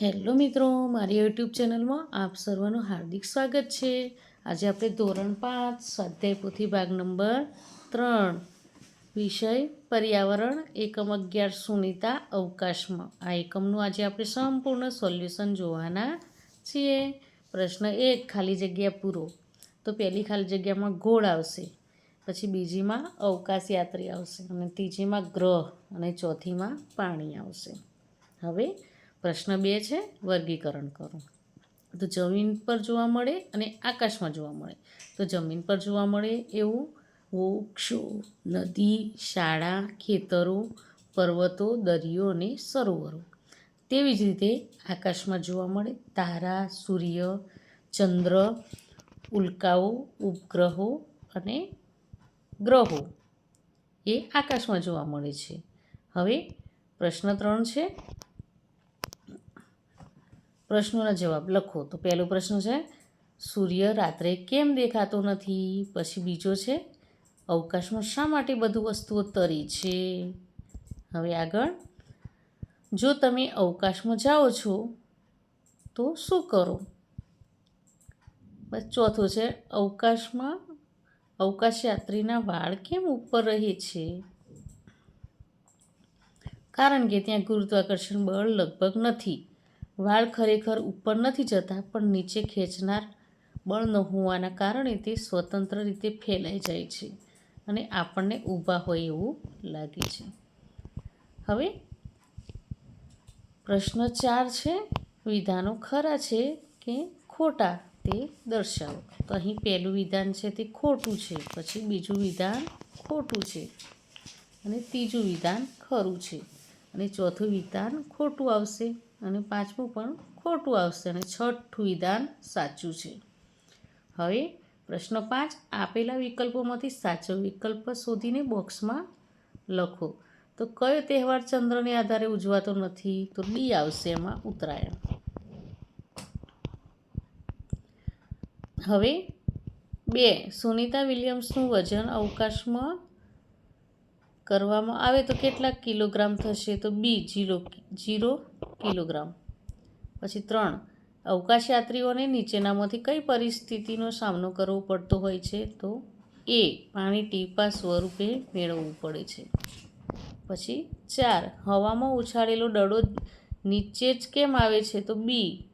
Hello મિત્રો, મારી YouTube ચેનલમાં આપ સર્વનું હાર્દિક સ્વાગત છે. આજે આપણે ધોરણ પાંચ, સ્વાધ્યાય પોથી ભાગ નંબર ત્રણ, વિષય પર્યાવરણ, એકમ અગિયાર સુનિતા અવકાશમાં. આ એકમનું આજે આપણે સંપૂર્ણ સોલ્યુશન જોવાના છીએ. પ્રશ્ન એક, ખાલી જગ્યા પૂરો. તો પહેલી ખાલી જગ્યામાં ગોળ આવશે, પછી બીજીમાં અવકાશ યાત્રી આવશે, અને ત્રીજીમાં ગ્રહ, અને ચોથીમાં પાણી આવશે. હવે પ્રશ્ન બે છે, વર્ગીકરણ કરો. તો જમીન પર જોવા મળે અને આકાશમાં જોવા મળે. તો જમીન પર જોવા મળે એવું, વૃક્ષો, નદી, શાળા, ખેતરો, પર્વતો, દરિયો અને સરોવરો. તેવી જ રીતે આકાશમાં જોવા મળે તારા, સૂર્ય, ચંદ્ર, ઉલ્કાઓ, ઉપગ્રહો અને ગ્રહો. એ આકાશમાં જોવા મળે છે. હવે પ્રશ્ન ત્રણ છે પ્રશ્નોના જવાબ લખો. તો પહેલો પ્રશ્ન છે, સૂર્ય રાત્રે કેમ દેખાતો નથી? પછી બીજો છે, અવકાશમાં શા માટે બધું વસ્તુઓ તરી છે? હવે આગળ. જો તમે અવકાશમાં જાઓ છો, તો શું કરો? બસ ચોથો છે, અવકાશમાં અવકાશયાત્રીના વાળ કેમ ઉપર રહે છે? કારણ કે ત્યાં ગુરુત્વાકર્ષણ બળ લગભગ નથી. વાળ ખરેખર ઉપર નથી જતા, પણ નીચે ખેંચનાર બળ ન હોવાના કારણે તે સ્વતંત્ર રીતે ફેલાઈ જાય છે અને આપણને ઊભા હોય એવું લાગે છે. હવે પ્રશ્ન ચાર છે, વિધાનો ખરા છે કે ખોટા તે દર્શાવો? તો અહીં પહેલું વિધાન છે તે ખોટું છે, પછી બીજું વિધાન ખોટું છે અને ત્રીજું વિધાન ખરું છે અને ચોથું વિધાન ખોટું આવશે. અને પાંચમું પણ ખોટું આવશે અને છઠ્ઠું વિધાન સાચું છે. હવે પ્રશ્ન પાંચ, આપેલા વિકલ્પોમાંથી સાચો વિકલ્પ શોધીને બોક્સમાં લખો. તો કયો તહેવાર ચંદ્રને આધારે ઉજવાતો નથી? તો ડી આવશે એમાં ઉત્તરાયણ. હવે બે, સુનિતા વિલિયમ્સનું વજન અવકાશમાં કરવામાં આવે તો કેટલા કિલોગ્રામ થશે? તો બી જીરો જીરો કિલોગ્રામ. પછી ત્રણ અવકાશ યાત્રીઓને નીચેનામાંથી કઈ પરિસ્થિતિનો સામનો કરવો પડતો હોય છે? તો એ, પાણી ટીપા સ્વરૂપે મેળવવું પડે છે. પછી ચાર, હવામાં ઉછાળેલો દડો નીચે જ કેમ આવે છે? તો બી.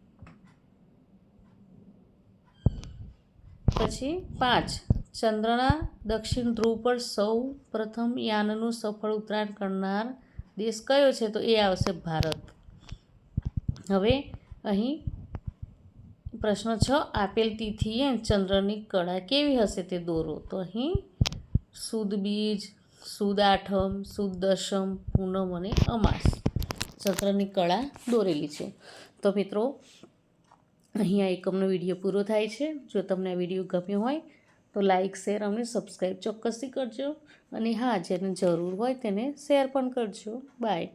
પછી પાંચ ચંદ્રના દક્ષિણ ધ્રુવ પર સૌ પ્રથમ યાનનું સફળ ઉતરાણ કરનાર દેશ કયો છે? તો એ આવશે ભારત. હવે અહીં પ્રશ્ન છ, આપેલ તિથિએ ચંદ્રની કળા કેવી હશે તે દોરો. તો અહીં સુદ બીજ, સુદ આઠમ, સુદ દશમ, પૂનમ અને અમાસ ચંદ્રની કળા દોરેલી છે. તો મિત્રો અહીં આ એકમનો વીડિયો પૂરો થાય છે. જો તમને આ વીડિયો ગમ્યો હોય તો લાઇક શેર અને સબસ્ક્રાઈબ ચોક્કસથી કરજો. અને હા, જેને જરૂર હોય તેને શેર પણ કરજો. બાય.